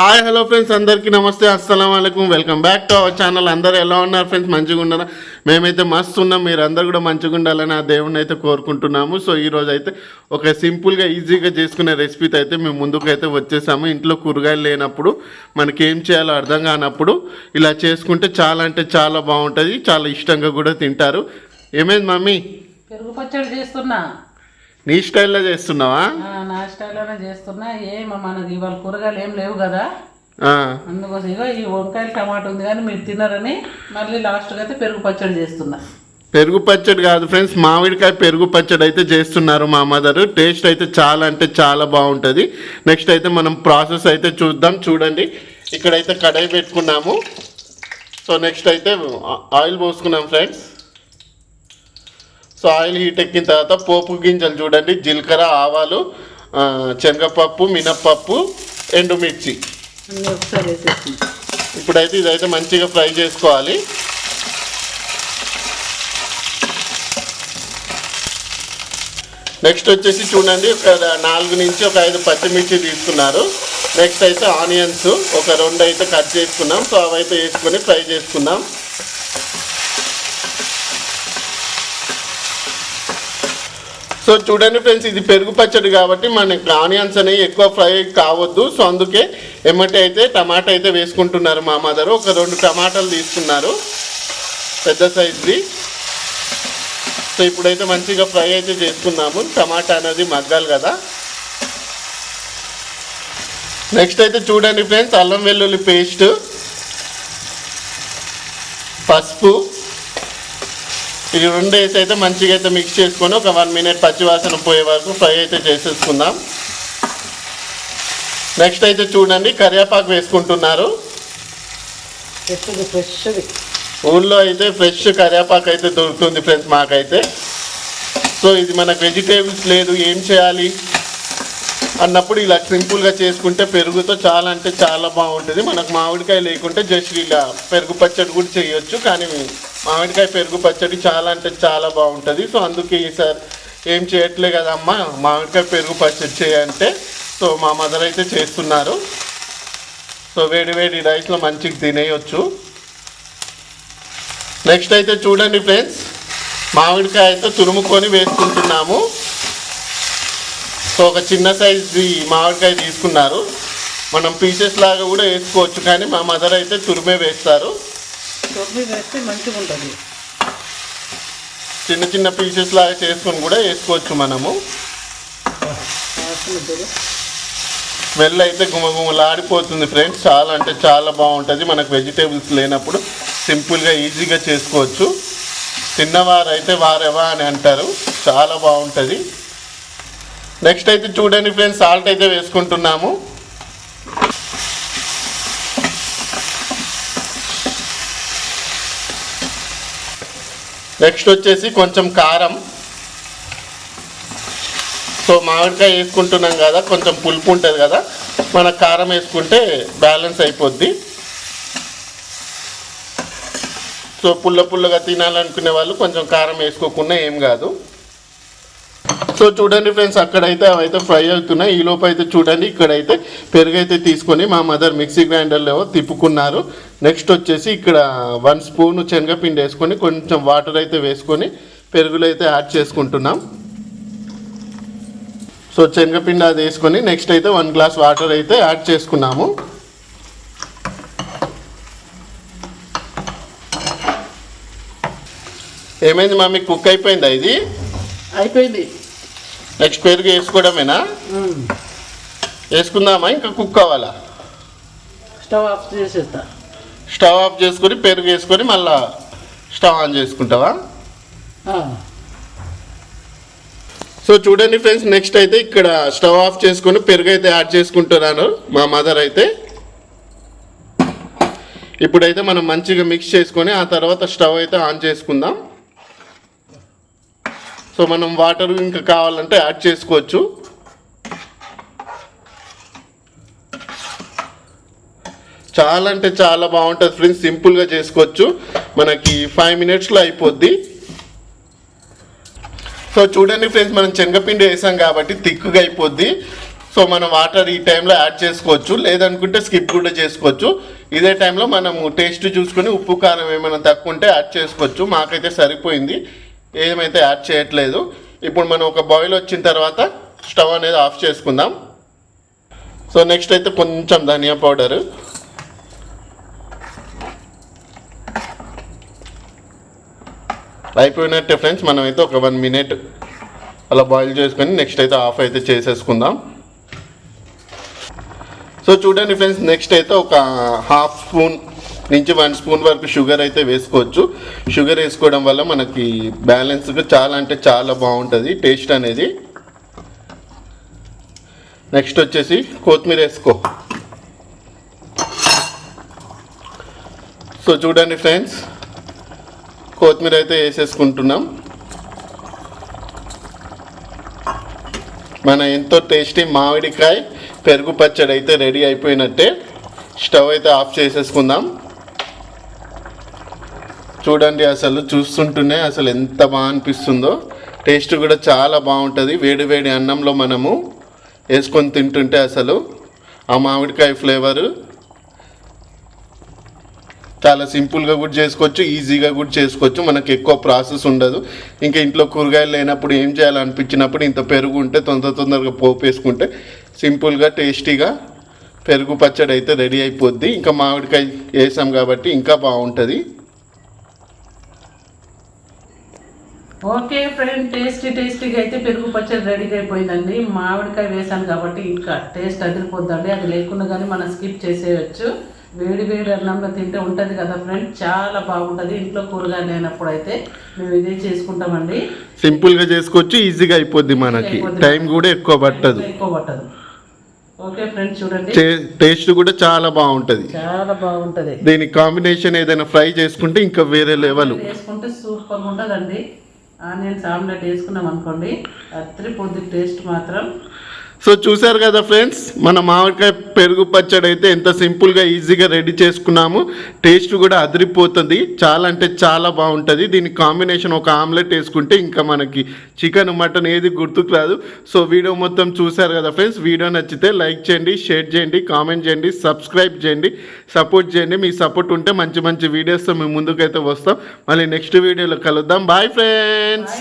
Hi hello friends అందరికీ నమస్తే అస్సలం అయికం welcome back to our channel అందరూ ఎలా ఉన్నారు ఫ్రెండ్స్ మంచిగా ఉన్నారా? మేమైతే మస్తు ఉన్నాం. మీరు అందరు కూడా మంచిగా ఉండాలని ఆ దేవుణ్ణి అయితే కోరుకుంటున్నాము. సో ఈ అయితే ఒక సింపుల్గా ఈజీగా చేసుకునే రెసిపీతో అయితే మేము ముందుకు అయితే వచ్చేసాము. ఇంట్లో కూరగాయలు లేనప్పుడు మనకి ఏం చేయాలో అర్థం కానప్పుడు ఇలా చేసుకుంటే చాలా అంటే చాలా బాగుంటుంది. చాలా ఇష్టంగా కూడా తింటారు. ఏమైంది మమ్మీ? పెరుగు పచ్చడి చేస్తున్నా. నీ స్టైల్లో చేస్తున్నావా? నా స్టైల్లోనే చేస్తున్నా. ఏం మనకి ఇవాళ కూరగాయలు ఏం లేవు కదా. అందుకోసం ఇగో ఈ వంకాయలు టమాటా ఉంది కానీ మీరు తిన్నారని మళ్ళీ లాస్ట్గా అయితే పెరుగు పచ్చడి చేస్తున్నా. పెరుగు పచ్చడి కాదు ఫ్రెండ్స్ మామిడికాయ పెరుగు పచ్చడి అయితే చేస్తున్నారు మా మదర్. టేస్ట్ అయితే చాలా అంటే చాలా బాగుంటుంది. నెక్స్ట్ అయితే మనం ప్రాసెస్ అయితే చూద్దాం చూడండి. ఇక్కడైతే కడాయి పెట్టుకున్నాము. సో నెక్స్ట్ అయితే ఆయిల్ పోసుకున్నాం ఫ్రెండ్స్. సో ఆయిల్ హీట్ ఎక్కిన తర్వాత పోపు గింజలు చూడండి జీలకర్ర ఆవాలు శనగపప్పు మినప్పప్పు ఎండుమిర్చి. ఇప్పుడైతే ఇదైతే మంచిగా ఫ్రై చేసుకోవాలి. నెక్స్ట్ వచ్చేసి చూడండి ఒక నాలుగు నుంచి ఒక ఐదు పచ్చిమిర్చి తీసుకున్నారు. నెక్స్ట్ అయితే ఆనియన్స్ ఒక రెండు అయితే కట్ చేసుకున్నాం. సో అవైతే వేసుకొని ఫ్రై చేసుకుందాం. సో చూడండి ఫ్రెండ్స్ ఇది పెరుగు పచ్చడి కాబట్టి మనకి ఆనియన్స్ అనేవి ఎక్కువ ఫ్రై కావద్దు. సో అందుకే ఎమ్మటి అయితే టమాటా అయితే వేసుకుంటున్నారు మా మదర్. ఒక రెండు టమాటాలు తీసుకున్నారు. పెద్ద సైజ్ది. సో ఇప్పుడైతే మంచిగా ఫ్రై అయితే చేసుకున్నాము టమాటా అనేది మగ్గాలి కదా. నెక్స్ట్ అయితే చూడండి ఫ్రెండ్స్ అల్లం వెల్లుల్లి పేస్ట్ పసుపు ఇది రెండు వేసి అయితే మంచిగా అయితే మిక్స్ చేసుకొని ఒక వన్ మినిట్ పచ్చి వాసన పోయే వరకు ఫ్రై అయితే చేసేసుకుందాం. నెక్స్ట్ అయితే చూడండి కరివేపాకు వేసుకుంటున్నారు. ఫ్రెష్ది. ఊళ్ళో అయితే ఫ్రెష్ కరివేపాకు అయితే దొరుకుతుంది ఫ్రెండ్స్ మాకైతే. సో ఇది మనకు వెజిటేబుల్స్ లేదు ఏం చేయాలి? అన్నప్పుడు ఇలా సింపుల్గా చేసుకుంటే పెరుగుతో చాలా అంటే చాలా బాగుంటుంది. మనకు మామిడికాయ లేకుంటే జస్ట్ ఇలా పెరుగు పచ్చడి కూడా చేయొచ్చు కానీ మామిడికాయ పెరుగు పచ్చడి చాలా అంటే చాలా బాగుంటుంది. సో అందుకే ఈసారి ఏం చేయట్లే కదమ్మా మామిడికాయ పెరుగు పచ్చడి చేయంటే. సో మా మదర్ అయితే చేస్తున్నారు. సో వేడి వేడి రైస్లో మంచిగా తినేయొచ్చు. నెక్స్ట్ అయితే చూడండి ఫ్రెండ్స్ మామిడికాయ అయితే తురుముకొని వేసుకుంటున్నాము. సో ఒక చిన్న సైజు మామిడికాయ తీసుకున్నారు. మనం పీసెస్ లాగా కూడా వేసుకోవచ్చు కానీ మా మదర్ అయితే తురుమే వేస్తారు. తొమ్మిది వేస్తే మంచిగా ఉంటుంది చిన్న చిన్న పీసెస్ లాగా చేసుకొని కూడా వేసుకోవచ్చు మనము. స్మెల్ అయితే గుమగుమలాడిపోతుంది ఫ్రెండ్స్. చాలా అంటే చాలా బాగుంటుంది. మనకు వెజిటేబుల్స్ లేనప్పుడు సింపుల్గా ఈజీగా చేసుకోవచ్చు. తిన్నవారు అయితే వారెవా అని అంటారు. చాలా బాగుంటుంది. నెక్స్ట్ అయితే చూడండి ఫ్రెండ్స్ సాల్ట్ అయితే వేసుకుంటున్నాము. నెక్స్ట్ వచ్చేసి కొంచెం కారం. సో మామిడికాయ వేసుకుంటున్నాం కదా కొంచెం పులుపు ఉంటుంది కదా మన కారం వేసుకుంటే బ్యాలెన్స్ అయిపోద్ది. సో పుల్ల పుల్లగా తినాలనుకునే వాళ్ళు కొంచెం కారం వేసుకోకుండా ఏం కాదు. సో చూడండి ఫ్రెండ్స్ అక్కడైతే అవైతే ఫ్రై అవుతున్నాయి. ఈ లోపు అయితే చూడండి ఇక్కడైతే పెరుగు అయితే తీసుకొని మా మదర్ మిక్సీ గ్రైండర్లో తిప్పుకున్నారు. నెక్స్ట్ వచ్చేసి ఇక్కడ వన్ స్పూన్ శనగపిండి వేసుకొని కొంచెం వాటర్ అయితే వేసుకొని పెరుగులు అయితే యాడ్ చేసుకుంటున్నాం. సో శనగపిండి అది వేసుకొని నెక్స్ట్ అయితే వన్ గ్లాస్ వాటర్ అయితే యాడ్ చేసుకున్నాము. ఏమైంది మమ్మీ కుక్ అయిపోయిందా ఇది? అయిపోయింది. నెక్స్ట్ పెరుగు వేసుకోవడమేనా. వేసుకుందామా? ఇంకా కుక్ కావాలా? స్టవ్ ఆఫ్ చేసేస్తా. స్టవ్ ఆఫ్ చేసుకొని పెరుగు వేసుకొని మళ్ళా స్టవ్ ఆన్ చేసుకుంటావా. సో చూడండి ఫ్రెండ్స్ నెక్స్ట్ అయితే ఇక్కడ స్టవ్ ఆఫ్ చేసుకొని పెరుగు అయితే యాడ్ చేసుకుంటున్నాను మా మదర్ అయితే. ఇప్పుడైతే మనం మంచిగా మిక్స్ చేసుకొని ఆ తర్వాత స్టవ్ అయితే ఆన్ చేసుకుందాం. సో మనం వాటర్ ఇంకా కావాలంటే యాడ్ చేసుకోవచ్చు. చాలా అంటే చాలా బాగుంటుంది ఫ్రెండ్స్ సింపుల్గా చేసుకోవచ్చు. మనకి ఫైవ్ మినిట్స్లో అయిపోద్ది. సో చూడండి ఫ్రెండ్స్ మనం శనగపిండి వేసాం కాబట్టి థిక్గా అయిపోద్ది. సో మనం వాటర్ ఈ టైంలో యాడ్ చేసుకోవచ్చు. లేదనుకుంటే స్కిప్ కూడా చేసుకోవచ్చు. ఇదే టైంలో మనము టేస్ట్ చూసుకొని ఉప్పు కారం ఏమైనా తక్కువ ఉంటే యాడ్ చేసుకోవచ్చు. మాకైతే సరిపోయింది. ఏమైతే యాడ్ చేయట్లేదు ఇప్పుడు మనం ఒక బాయిల్ వచ్చిన తర్వాత స్టవ్ అనేది ఆఫ్ చేసుకుందాం. సో నెక్స్ట్ అయితే కొంచెం ధనియా పౌడర్. అయిపోయినట్టే ఫ్రెండ్స్ మనమైతే ఒక వన్ మినిట్ అలా బాయిల్ చేసుకొని నెక్స్ట్ అయితే ఆఫ్ అయితే చేసేసుకుందాం. సో చూడండి ఫ్రెండ్స్ నెక్స్ట్ అయితే ఒక హాఫ్ స్పూన్ నుంచి వన్ స్పూన్ వరకు షుగర్ అయితే వేసుకోవచ్చు. షుగర్ వేసుకోవడం వల్ల మనకి బ్యాలెన్స్గా చాలా అంటే చాలా బాగుంటుంది టేస్ట్ అనేది. నెక్స్ట్ వచ్చేసి కొత్తిమీర వేసుకో. సో చూడండి ఫ్రెండ్స్ కొత్తిమీర అయితే వేసేసుకుంటున్నాం. మన ఎంతో టేస్టీ మామిడికాయ పెరుగు పచ్చడి అయితే రెడీ అయిపోయినట్టే. స్టవ్ అయితే ఆఫ్ చేసేసుకుందాం. చూడండి అసలు చూస్తుంటూనే అసలు ఎంత బాగా అనిపిస్తుందో. టేస్ట్ కూడా చాలా బాగుంటుంది. వేడి వేడి అన్నంలో మనము వేసుకొని తింటుంటే అసలు ఆ మామిడికాయ ఫ్లేవరు చాలా సింపుల్గా కూడా చేసుకోవచ్చు ఈజీగా కూడా చేసుకోవచ్చు. మనకు ఎక్కువ ప్రాసెస్ ఉండదు. ఇంకా ఇంట్లో కూరగాయలు లేనప్పుడు ఏం చేయాలనిపించినప్పుడు ఇంత పెరుగు ఉంటే తొందర తొందరగా పోపు వేసుకుంటే సింపుల్గా టేస్టీగా పెరుగు పచ్చడి అయితే రెడీ అయిపోద్ది. ఇంకా మామిడికాయ వేసాం కాబట్టి ఇంకా బాగుంటుంది. ఓకే ఫ్రెండ్ టేస్టీ టేస్టీగా అయితే పెరుగు పచ్చడి రెడీగా అయిపోయిందండి. మామిడికాయ వేసాను కాబట్టి ఇంకా టేస్ట్ అదిరిపోద్దండి. అది లేకుండా కానీ మనం స్కిప్ చేసేయచ్చు. వేడి వేడి అన్నంలో తింటే ఉంటుంది కదా ఫ్రెండ్ చాలా బాగుంటుంది. ఇంట్లో కూరగాయలు లేనప్పుడు అయితే మేము ఇదే చేసుకుంటామండి. సింపుల్గా చేసుకోవచ్చు ఈజీగా అయిపోద్ది మనకి. టైం కూడా ఎక్కువ పట్టదు. ఎక్కువ పట్టదు. ఓకే ఫ్రెండ్ చూడండి. టేస్ట్ కూడా చాలా బాగుంటుంది. చాలా బాగుంటుంది. దీని కాంబినేషన్ ఏదైనా ఫ్రై చేసుకుంటే ఇంకా వేరే లెవెల్. వేసుకుంటే సూపర్గా ఉంటుందండి. ఆనియన్స్ ఆమ్లెట్ వేసుకున్నాం అనుకోండి అత్రి పొద్దు టేస్ట్ మాత్రం సో చూసారు కదా ఫ్రెండ్స్ మన మామిడికాయ పెరుగు పచ్చడి అయితే ఎంత సింపుల్గా ఈజీగా రెడీ చేసుకున్నాము. టేస్ట్ కూడా అదిరిపోతుంది. చాలా అంటే చాలా బాగుంటుంది. దీని కాంబినేషన్ ఒక ఆమ్లెట్ వేసుకుంటే ఇంకా మనకి చికెన్ మటన్ ఏది గుర్తుకు రాదు. సో వీడియో మొత్తం చూసారు కదా ఫ్రెండ్స్ వీడియో నచ్చితే లైక్ చేయండి షేర్ చేయండి కామెంట్ చేయండి సబ్స్క్రైబ్ చేయండి సపోర్ట్ చేయండి. మీ సపోర్ట్ ఉంటే మంచి మంచి వీడియోస్తో మేము ముందుకైతే వస్తాం. మళ్ళీ నెక్స్ట్ వీడియోలో కలుద్దాం. Bye friends